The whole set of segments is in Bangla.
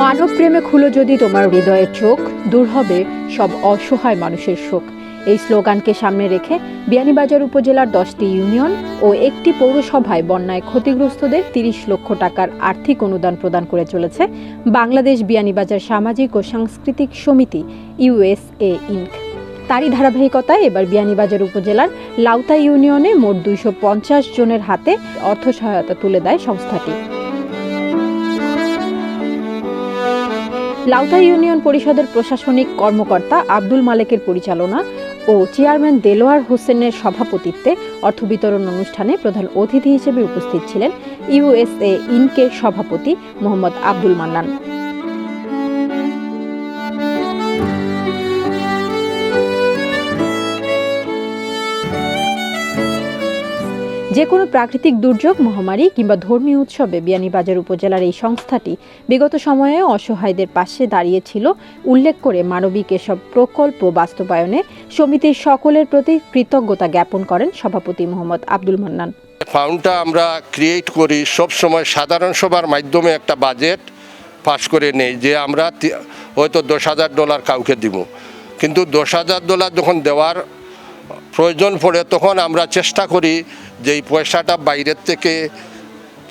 মানব প্রেমে খুলো যদি তোমার হৃদয়ের চোখ, দূর হবে সব অসহায় মানুষের শোক এই স্লোগানকে সামনে রেখে বিয়ানীবাজার উপজেলার দশটি ইউনিয়ন ও একটি পৌরসভায় বন্যায় ক্ষতিগ্রস্তদের তিরিশ লক্ষ টাকার আর্থিক অনুদান প্রদান করে চলেছে বাংলাদেশ বিয়ানীবাজার সামাজিক ও সাংস্কৃতিক সমিতি ইউএসএ ইনক। তারই ধারাবাহিকতায় এবার বিয়ানীবাজার উপজেলার লাউতা ইউনিয়নে মোট দুইশো পঞ্চাশ জনের হাতে অর্থ সহায়তা তুলে দেয় সংস্থাটি। লাউতা ইউনিয়ন পরিষদের প্রশাসনিক কর্মকর্তা আব্দুল মালেকের পরিচালনা ও চেয়ারম্যান দেলোয়ার হোসেনের সভাপতিত্বে অর্থ বিতরণ অনুষ্ঠানে প্রধান অতিথি হিসেবে উপস্থিত ছিলেন ইউএসএ ইনকের সভাপতি মোহাম্মদ আব্দুল মান্নান। যে কোনো প্রাকৃতিক দুর্যোগ, মহামারী কিংবা ধর্মীয় উৎসবে বিয়ানীবাজার উপজেলার এই সংস্থাটি বিগত সময়ে অসহায়দের পাশে দাঁড়িয়েছিল। উল্লেখ করে মানবিক এসব প্রকল্প বাস্তবায়নে সমিতির সকলের প্রতি কৃতজ্ঞতা জ্ঞাপন করেন সভাপতি মোহাম্মদ আব্দুল মান্নান। ফান্ডটা আমরা ক্রিয়েট করি সব সময় সাধারণ সভার মাধ্যমে একটা বাজেট পাশ করে নেই, যে আমরা হয়তো দশ হাজার ডলার কাউকে দিব। কিন্তু দশ হাজার ডলার যখন দেওয়ার প্রয়োজন পড়ে তখন আমরা চেষ্টা করি যে এই পয়সাটা বাইরের থেকে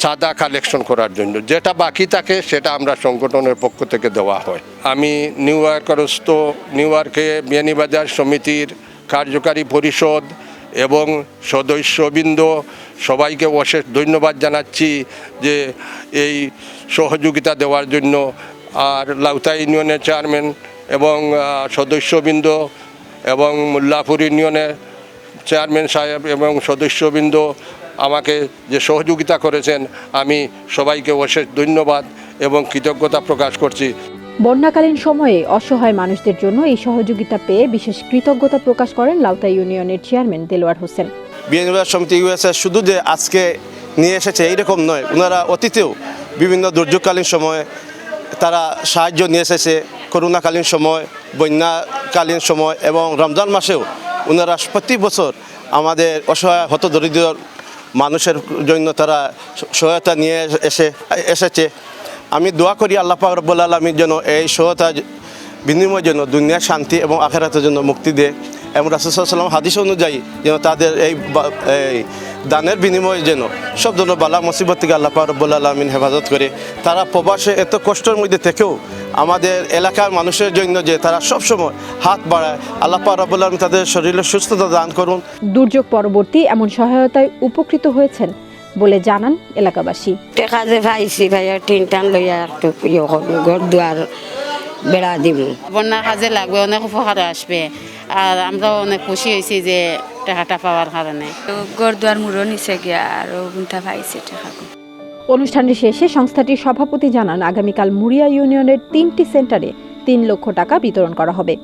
চাঁদা কালেকশন করার জন্য। যেটা বাকি থাকে সেটা আমরা সংগঠনের পক্ষ থেকে দেওয়া হয়। আমি নিউ ইয়র্করস্থ, নিউ ইয়র্কে বিয়ানীবাজার সমিতির কার্যকারী পরিষদ এবং সদস্যবৃন্দ সবাইকে অশেষ ধন্যবাদ জানাচ্ছি যে এই সহযোগিতা দেওয়ার জন্য। আর লাউতা ইউনিয়নের চেয়ারম্যান এবং সদস্যবৃন্দ এবং মোল্লাপুর ইউনিয়নের চেয়ারম্যান সাহেব এবং সদস্যবৃন্দ আমাকে যে সহযোগিতা করেছেন আমি সবাইকে অশেষ ধন্যবাদ এবং কৃতজ্ঞতা প্রকাশ করছি। বন্যাকালীন সময়ে অসহায় মানুষদের জন্য এই সহযোগিতা পেয়ে বিশেষ কৃতজ্ঞতা প্রকাশ করেন লাউতা ইউনিয়নের চেয়ারম্যান দেলোয়ার হোসেন। বিএনপির সমিতি ইউএসএ শুধু যে আজকে নিয়ে এসেছে এইরকম নয় ওনারা অতীতেও বিভিন্ন দুর্যোগকালীন সময়ে তারা সাহায্য নিয়ে এসেছে। করোনাকালীন সময়, বন্যাকালীন সময় এবং রমজান মাসেও ওনারা প্রতি বছর আমাদের অসহায়, হতদরিদ্র মানুষের জন্য তারা সহায়তা নিয়ে এসে, এসেছে। আমি দোয়া করি আল্লাহ পাক রব্বুল আলমীর জন্য এই সহায়তা বিনিময়ের জন্য দুনিয়ার শান্তি এবং আখেরাতের জন্য মুক্তি দেয় এবং রাসুসাল্লাম হাদিস অনুযায়ী যেন তাদের এই এই দানের বিনিময়ে যেন সব ধরনের বালা মুসিবত থেকে আল্লাহ পাক রব্বুল আলমিন হেফাজত করে। তারা প্রবাসে এত কষ্টের মধ্যে থেকেও আমাদের এলাকার মানুষের জন্য যে তারা সবসময় হাত বাড়ায় আল্লাহ পাক রব্বুল আলমিন তাদের শরীরে সুস্থতা দান করুন। দুর্যোগ পরবর্তী এমন সহায়তায় উপকৃত হয়েছেন বলে জানান এলাকাবাসী। টেকা যে পাইছি ভাইয়া টিন টান লইয়া একটু ইয়ে করব ঘর দুয়ার বেড়া দিব। বন্যার কাজে লাগবে অনেক উপকারে আসবে। আর আমরাও অনেক খুশি হয়েছি যে টাকাটা পাওয়ার কারণে। গরদুয়ার মুড়ো নিচে গিয়া আরও গুন্থা পাইছে টাকা। অনুষ্ঠানের শেষে সংস্থাটির সভাপতি জানান, আগামীকাল মুড়িয়া ইউনিয়নের তিনটি সেন্টারে তিন লক্ষ টাকা বিতরণ করা হবে।